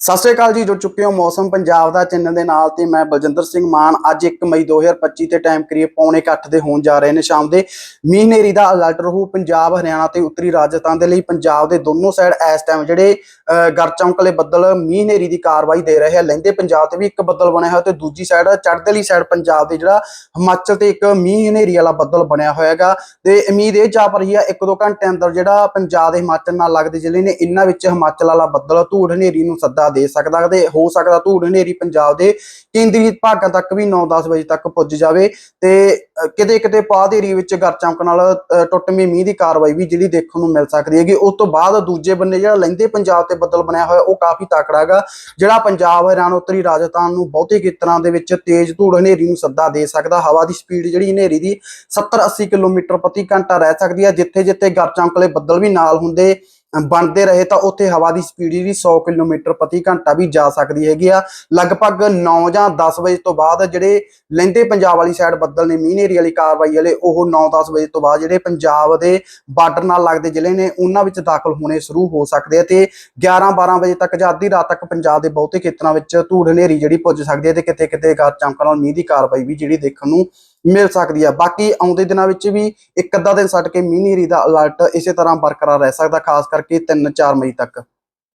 ਸਤਿ ਸ਼੍ਰੀ ਅਕਾਲ ਜੀ ਜੁੜ ਚੁੱਕੇ ਹੋ ਮੌਸਮ ਪੰਜਾਬ ਦਾ ਚੈਨਲ ਦੇ ਨਾਲ ਤੇ ਮੈਂ ਬਲਜਿੰਦਰ ਸਿੰਘ ਮਾਨ ਅੱਜ 1 ਮਈ 2025 ਤੇ ਟਾਈਮ ਕਰੀਬ ਪੌਣੇ 8 ਦੇ ਹੋਣ ਜਾ ਰਹੇ ਨੇ। ਸ਼ਾਮ ਦੇ ਮੀਂਹ ਹਨੇਰੀ ਦਾ ਅਲਰਟ ਰਹੂ ਪੰਜਾਬ ਹਰਿਆਣਾ ਤੇ ਉੱਤਰੀ ਰਾਜਸਥਾਨ ਦੇ ਲਈ। ਪੰਜਾਬ ਦੇ ਦੋਨੋਂ ਸਾਈਡ ਇਸ ਟਾਈਮ ਜਿਹੜੇ ਅਹ, ਗਰਚਮਕਲੇ ਬੱਦਲ ਮੀਂਹ ਹਨੇਰੀ ਦੀ ਕਾਰਵਾਈ ਦੇ ਰਹੇ ਆ। ਲਹਿੰਦੇ ਪੰਜਾਬ ਤੇ ਵੀ ਇੱਕ ਬੱਦਲ ਬਣਿਆ ਹੋਇਆ ਤੇ ਦੂਜੀ ਸਾਈਡ ਚੜ੍ਹਦੇਲੀ ਸਾਈਡ ਪੰਜਾਬ ਦੇ ਜਿਹੜਾ ਹਿਮਾਚਲ ਤੇ ਇੱਕ ਮੀਂਹ ਹਨੇਰੀ ਵਾਲਾ ਬੱਦਲ ਬਣਿਆ ਹੋਇਆ ਹੈਗਾ। ਤੇ ਉਮੀਦ ਇਹ ਜਾ ਰਹੀ ਆ ਇੱਕ ਦੋ ਘੰਟੇ ਅੰਦਰ ਜਿਹੜਾ ਪੰਜਾਬ ਦੇ ਹਿਮਾਚਲ ਨਾਲ ਲੱਗਦੇ ਜ਼ਿਲ੍ਹੇ ਨੇ ਇਹਨਾਂ ਵਿੱਚ ਹਿਮਾਚਲ ਵਾਲਾ ਬੱਦਲ ਧੂੜ ਹਨੇਰੀ ਨੂੰ ਸੱਦਾ ਦੇ ਸਕਦਾ ਤੇ ਹੋ ਸਕਦਾ ਧੂੜ ਹਨੇਰੀ ਪੰਜਾਬ ਦੇ ਕੇਂਦਰੀ ਭਾਗਾਂ ਤੱਕ ਵੀ 9-10 ਵਜੇ ਤੱਕ ਪੁੱਜ ਜਾਵੇ ਤੇ ਕਿਤੇ ਕਿਤੇ ਪਾਦ ਏਰੀਏ ਵਿੱਚ ਗਰ ਚਮਕ ਨਾਲ ਅ, ਮੀਂਹ ਦੀ ਕਾਰਵਾਈ ਵੀ ਜਿਹੜੀ ਦੇਖਣ ਨੂੰ ਮਿਲ ਸਕਦੀ ਹੈਗੀ। ਉਸ ਤੋਂ ਬਾਅਦ ਦੂਜੇ ਬੰਨੇ ਜਿਹੜਾ ਲਹਿੰਦੇ ਪੰਜਾਬ ਤੇ ਬੱਦਲ ਬਣਿਆ ਹੋਇਆ ਉਹ ਕਾਫੀ ਤਕੜਾ ਹੈਗਾ ਜਿਹੜਾ ਪੰਜਾਬ ਹਰਿਆਣਾ ਉੱਤਰੀ ਰਾਜਸਥਾਨ ਨੂੰ ਬਹੁਤੇ ਖੇਤਰਾਂ ਦੇ ਵਿੱਚ ਤੇਜ਼ ਧੂੜ ਹਨੇਰੀ ਨੂੰ ਸੱਦਾ ਦੇ ਸਕਦਾ। ਹਵਾ ਦੀ ਸਪੀਡ ਜਿਹੜੀ ਹਨੇਰੀ ਦੀ 70-80 ਕਿਲੋਮੀਟਰ ਪ੍ਰਤੀ ਘੰਟਾ ਰਹਿ ਸਕਦੀ ਹੈ ਜਿੱਥੇ ਜਿੱਥੇ ਗਰ ਚਮਕਲੇ ਬੱਦਲ ਵੀ ਨਾਲ ਹੁੰਦੇ ਬਣਦੇ ਰਹੇ ਤਾਂ ਉੱਥੇ ਹਵਾ ਦੀ ਸਪੀਡ ਜਿਹੜੀ 100 ਕਿਲੋਮੀਟਰ ਪ੍ਰਤੀ ਘੰਟਾ ਵੀ ਜਾ ਸਕਦੀ ਹੈਗੀ ਆ। ਲਗਭਗ 9 ਜਾਂ 10 ਵਜੇ ਤੋਂ ਬਾਅਦ ਜਿਹੜੇ ਲਹਿੰਦੇ ਪੰਜਾਬ ਵਾਲੀ ਸਾਈਡ ਬੱਦਲ ਨੇ ਮੀਂਹ ਹਨੇਰੀ ਵਾਲੀ ਕਾਰਵਾਈ ਵਾਲੇ, ਉਹ 9-10 ਵਜੇ ਤੋਂ ਬਾਅਦ ਜਿਹੜੇ ਪੰਜਾਬ ਦੇ ਬਾਰਡਰ ਨਾਲ ਲੱਗਦੇ ਜ਼ਿਲ੍ਹੇ ਨੇ, ਉਹਨਾਂ ਵਿੱਚ ਦਾਖਲ ਹੋਣੇ ਸ਼ੁਰੂ ਹੋ ਸਕਦੇ ਆ ਤੇ 11-12 ਵਜੇ ਤੱਕ ਜਾਂ ਅੱਧੀ ਰਾਤ ਤੱਕ ਪੰਜਾਬ ਦੇ ਬਹੁਤੇ ਖੇਤਰਾਂ ਵਿੱਚ ਧੂੜ ਹਨੇਰੀ ਜਿਹੜੀ ਪੁੱਜ ਸਕਦੀ ਹੈ ਤੇ ਕਿਤੇ ਕਿਤੇ ਗਰ ਚਮਕਣ ਨਾਲ ਮੀਂਹ ਦੀ ਕਾਰਵਾਈ ਵੀ ਜਿਹੜੀ ਦੇਖਣ ਨੂੰ ਮਿਲ ਸਕਦੀ ਹੈ ਬਾਕੀ ਆਉਂਦੇ ਦਿਨਾਂ ਵਿੱਚ ਵੀ ਇੱਕ ਅੱਧਾ ਦਿਨ ਛੱਡ ਕੇ ਮੀਂਹ ਹਨੇਰੀ ਦਾ ਅਲਰਟ ਇਸੇ ਤਰ੍ਹਾਂ ਬਰਕਰਾਰ ਰਹਿ ਸਕਦਾ, ਖਾਸ ਕਰਕੇ 3-4 ਮਈ ਤੱਕ।